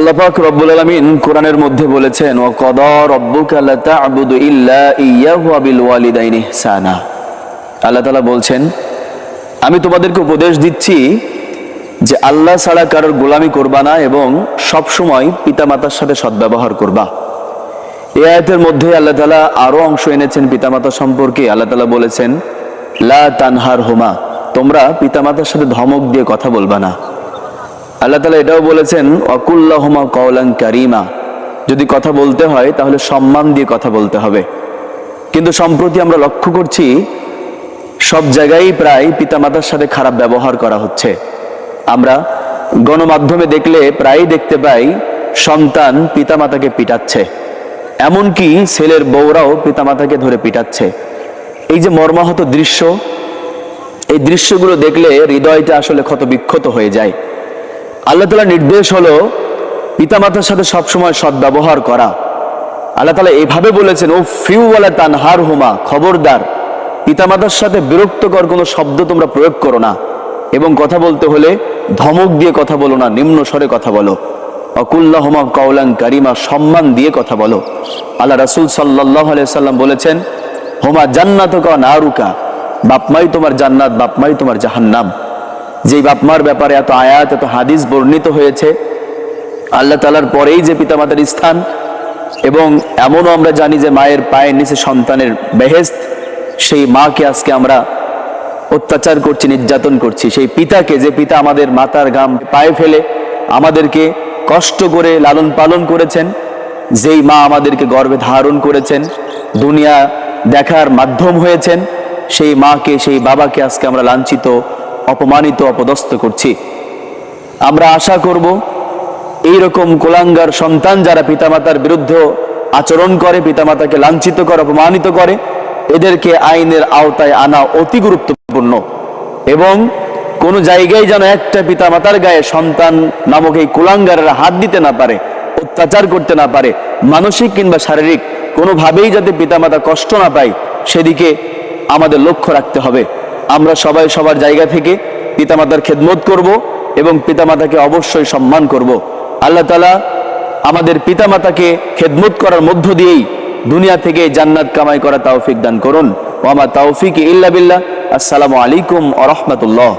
আল্লাপাক রব্বুল আলমিন কোরআনের মধ্যে বলেছেন ও কদ রব্বুকা লা তা'বুদু ইল্লা ইয়াহু ওয়া বিল ওয়ালিদাইনি ইহসানা আল্লাহ তাআলা বলছেন, আমি তোমাদেরকে উপদেশ দিচ্ছি যে আল্লাহ ছাড়া কারোর গোলামি করবা না এবং সব সময় পিতামাতার সাথে সদ্ব্যবহার করবা। এই আয়াতের মধ্যে আল্লাহ তাআলা আরও অংশ এনেছেন পিতামাতা সম্পর্কে। আল্লাহ তাআলা বলেছেন, লা তানহার হোমা তোমরা পিতামাতার সাথে ধমক দিয়ে কথা বলবা না। আল্লাহ তালা এটাও বলেছেন, অকুল্লাহমা কওলাং কারিমা। যদি কথা বলতে হয়, তাহলে সম্মান দিয়ে কথা বলতে হবে। কিন্তু সম্প্রতি আমরা লক্ষ্য করছি, সব জায়গায় প্রায় পিতামাতার সাথে খারাপ ব্যবহার করা হচ্ছে। আমরা গণমাধ্যমে দেখলে প্রায়ই দেখতে পাই, সন্তান পিতামাতাকে পিটাচ্ছে। এমনকি ছেলের বউরাও পিতামাতাকে ধরে পিটাচ্ছে। এই যে মর্মাহত দৃশ্য, এই দৃশ্যগুলো দেখলে হৃদয়টা আসলে ক্ষত বিক্ষত হয়ে যায়। আল্লাহ তালা নির্দেশ হলো পিতামাতার সাথে সবসময় সদ্ব্যবহার করা। আল্লাহ তালা এভাবে বলেছেন ও ফিউওয়ালা তানহার হুমা খবরদার, পিতামাতার সাথে বিরক্তকর কোনো শব্দ তোমরা প্রয়োগ করো না। এবং কথা বলতে হলে ধমক দিয়ে কথা বলো না, নিম্ন স্বরে কথা বলো। অকুল্লাহমা কৌলাং কারিমা, সম্মান দিয়ে কথা বলো। আল্লাহ রাসুল সাল্লাহ সাল্লাম বলেছেন, হোমা জান্নাত নারুকা বাপমাই তোমার জান্নাত বাপমাই তোমার জাহান্নাম। যেই বাপমার ব্যাপারে এত আয়াত, এত হাদিস বর্ণিত হয়েছে, আল্লাহ তালার পরেই যে পিতামাতার স্থান, এবং এমনও আমরা জানি যে মায়ের পায়ের নিচে সন্তানের বেহেস্ত সেই মাকে আজকে আমরা অত্যাচার করছি, নির্যাতন করছি। সেই পিতাকে, যে পিতা আমাদের মাতার গাম পায়ে ফেলে, আমাদেরকে কষ্ট করে লালন পালন করেছেন, যেই মা আমাদেরকে গর্বে ধারণ করেছেন, দুনিয়া দেখার মাধ্যম হয়েছেন, সেই মাকে, সেই বাবাকে আজকে আমরা লাঞ্ছিত অপমানিত, অপদস্থ করছি। আমরা আশা করব এই রকম কোলাঙ্গার সন্তান যারা পিতামাতার বিরুদ্ধে আচরণ করে, পিতামাতাকে লাঞ্ছিত করে, অপমানিত করে, এদেরকে আইনের আওতায় আনা অতি গুরুত্বপূর্ণ। এবং কোন জায়গায় যেন একটা পিতামাতার গায়ে সন্তান নামক এই কুলাঙ্গারেরা হাত দিতে না পারে, অত্যাচার করতে না পারে, মানসিক কিংবা শারীরিক, কোনোভাবেই যাতে পিতামাতা কষ্ট না পায়, সেদিকে আমাদের লক্ষ্য রাখতে হবে। আমরা সবাই সবার জায়গা থেকে পিতামাতার খেদমত করব এবং পিতামাতাকে অবশ্যই সম্মান করব। আল্লাহ তালা আমাদের পিতামাতাকে খেদমত করার মধ্য দিয়েই দুনিয়া থেকে জান্নাত কামাই করা তাওফিক দান করুন। ওমা তাওফিক ইল্লা বিল্লাহ। আসসালামু আলাইকুম আ রহমতুল্লাহ।